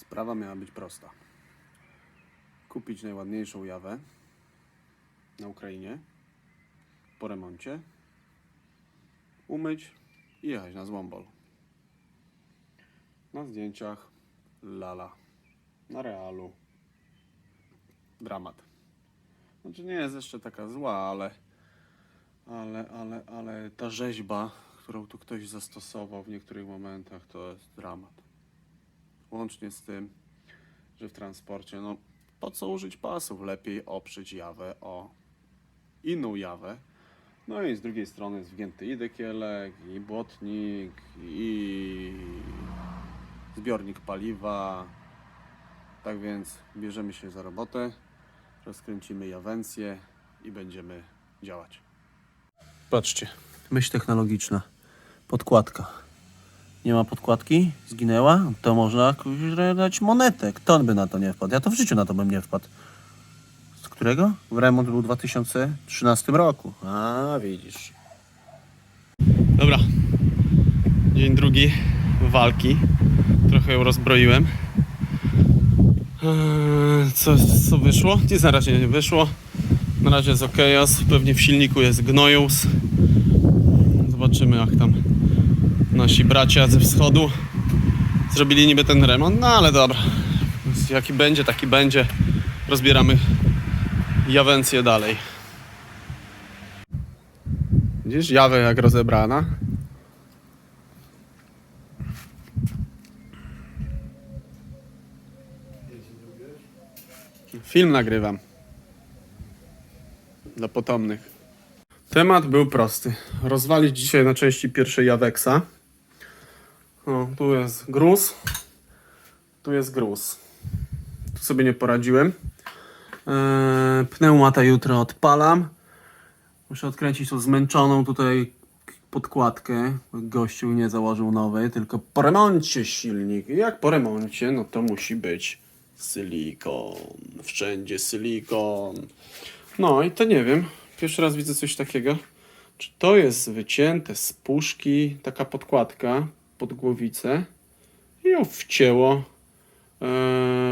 Sprawa miała być prosta. Kupić najładniejszą jawę na Ukrainie po remoncie, umyć i jechać na złombol. Na zdjęciach lala, na realu dramat. Znaczy nie jest jeszcze taka zła, ale ale, ale, ale ta rzeźba, którą tu ktoś zastosował w niektórych momentach, to jest dramat. Łącznie z tym, że w transporcie, no po co użyć pasów? Lepiej oprzeć jawę o inną jawę. No i z drugiej strony jest wgięty i dekielek, i błotnik, i zbiornik paliwa. Tak więc bierzemy się za robotę, rozkręcimy jawencję i będziemy działać. Patrzcie, myśl technologiczna. Podkładka. Nie ma podkładki? Zginęła? To można dać monetę. Kto by na to nie wpadł? Ja to w życiu na to bym nie wpadł. Z którego? W remont był w 2013 roku. A, widzisz. Dobra. Dzień drugi walki. Trochę ją rozbroiłem. Eee, Co, co wyszło? Nic na razie nie wyszło. Na razie jest okejos. Pewnie w silniku jest gnojus. Zobaczymy jak tam nasi bracia ze wschodu zrobili niby ten remont. No ale dobra. Jaki będzie, taki będzie. Rozbieramy jawencję dalej. Widzisz jawę jak rozebrana? Film nagrywam. Dla potomnych. Temat był prosty. Rozwalić dzisiaj na części pierwszej Jaweksa. O, tu jest gruz. Tu jest gruz. Tu sobie nie poradziłem. Eee, pneumata jutro odpalam. Muszę odkręcić tą zmęczoną tutaj podkładkę. Gościu nie założył nowej, tylko po remoncie silnik. Jak po remoncie, no to musi być silikon. Wszędzie silikon. No i to nie wiem. Pierwszy raz widzę coś takiego. Czy to jest wycięte z puszki, taka podkładka pod głowicę i ją wcięło e,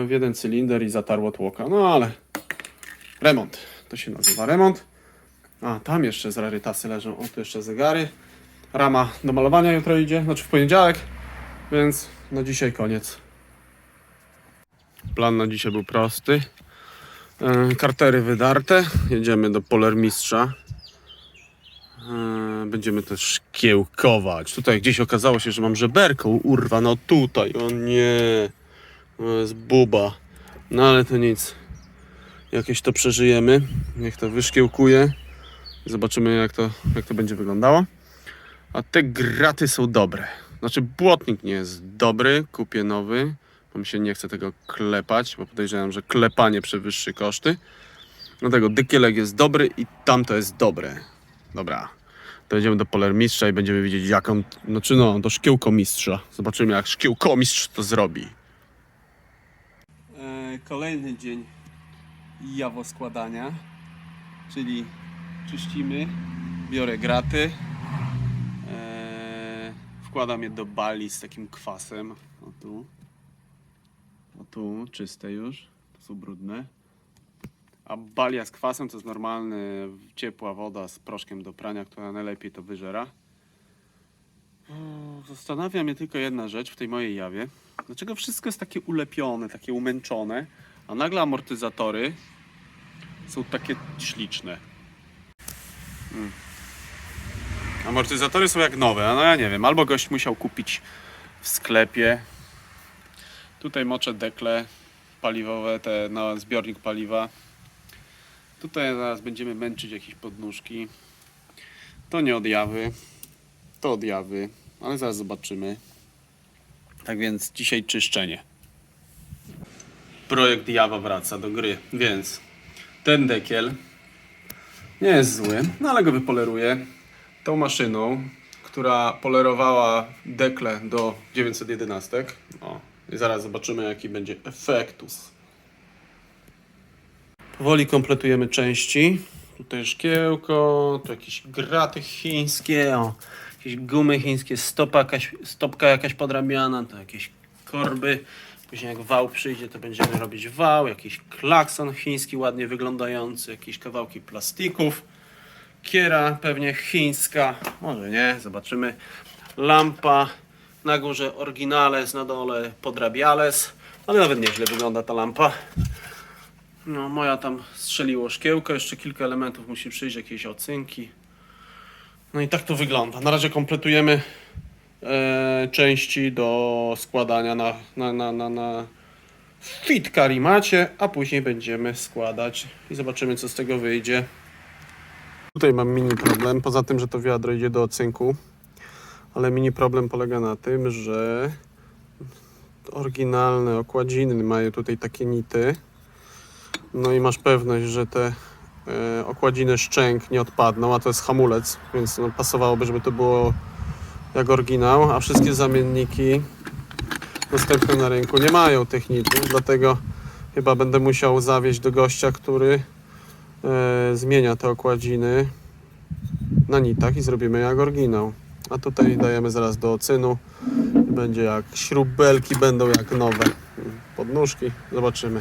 w jeden cylinder i zatarło tłoka. No ale remont. To się nazywa remont. A, tam jeszcze z rarytasy leżą. O, tu jeszcze zegary. Rama do malowania jutro idzie, znaczy w poniedziałek, więc na dzisiaj koniec. Plan na dzisiaj był prosty. E, Kartery wydarte. Jedziemy do polermistrza. Będziemy też szkiełkować. Tutaj gdzieś okazało się, że mam żeberko urwa. No tutaj, o nie. To jest buba. No ale to nic. Jakieś to przeżyjemy. Niech to wyszkiełkuje. Zobaczymy jak to, jak to będzie wyglądało. A te graty są dobre. Znaczy błotnik nie jest dobry. Kupię nowy. Bo mi się nie chce tego klepać, bo podejrzewam, że klepanie przewyższy koszty. Dlatego dykielek jest dobry i tamto jest dobre. Dobra. To jedziemy do polermistrza i będziemy widzieć jak on, znaczy no, do szkiełkomistrza. Zobaczymy jak szkiełkomistrz to zrobi. E, kolejny dzień jawoskładania, czyli czyścimy, biorę graty, e, wkładam je do bali z takim kwasem, o tu. O tu, czyste już, to są brudne. A balia z kwasem to jest normalny, ciepła woda z proszkiem do prania, która najlepiej to wyżera. Zastanawia mnie tylko jedna rzecz w tej mojej jawie. Dlaczego wszystko jest takie ulepione, takie umęczone, a nagle amortyzatory są takie śliczne. Mm. Amortyzatory są jak nowe, no ja nie wiem, albo gość musiał kupić w sklepie, Tutaj moczę dekle paliwowe, te na zbiornik paliwa. Tutaj zaraz będziemy męczyć jakieś podnóżki. To nie odjawy, to odjawy, ale zaraz zobaczymy. Tak więc dzisiaj czyszczenie. Projekt Java wraca do gry, więc ten dekiel nie jest zły, no ale go wypoleruję tą maszyną, która polerowała dekle do 911. O, i zaraz zobaczymy, jaki będzie efektus. Powoli kompletujemy części. Tutaj szkiełko, tu jakieś graty chińskie, o, jakieś gumy chińskie, stopa jakaś, stopka jakaś podrabiana, to jakieś korby, Później jak wał przyjdzie, to będziemy robić wał, jakiś klakson chiński ładnie wyglądający, jakieś kawałki plastików. Kiera pewnie chińska, może nie, zobaczymy. Lampa, na górze oryginales, na dole podrabiales, ale nawet nieźle wygląda ta lampa. No, moja tam strzeliło szkiełko, jeszcze kilka elementów musi przyjść, jakieś ocynki. No i tak to wygląda. Na razie kompletujemy e, części do składania na, na, na, na, na fit karimacie, a później będziemy składać i zobaczymy co z tego wyjdzie. Tutaj mam mini problem, poza tym, że to wiadro idzie do ocynku, ale mini problem polega na tym, że oryginalne okładziny mają tutaj takie nity. No i masz pewność, że te e, okładziny szczęk nie odpadną, a to jest hamulec, więc no, pasowałoby, żeby to było jak oryginał, a wszystkie zamienniki dostępne na rynku nie mają tych nitów, dlatego chyba będę musiał zawieźć do gościa, który e, zmienia te okładziny na nitach i zrobimy jak oryginał. A tutaj dajemy zaraz do ocynu będzie jak śrubelki będą jak nowe. Podnóżki, zobaczymy.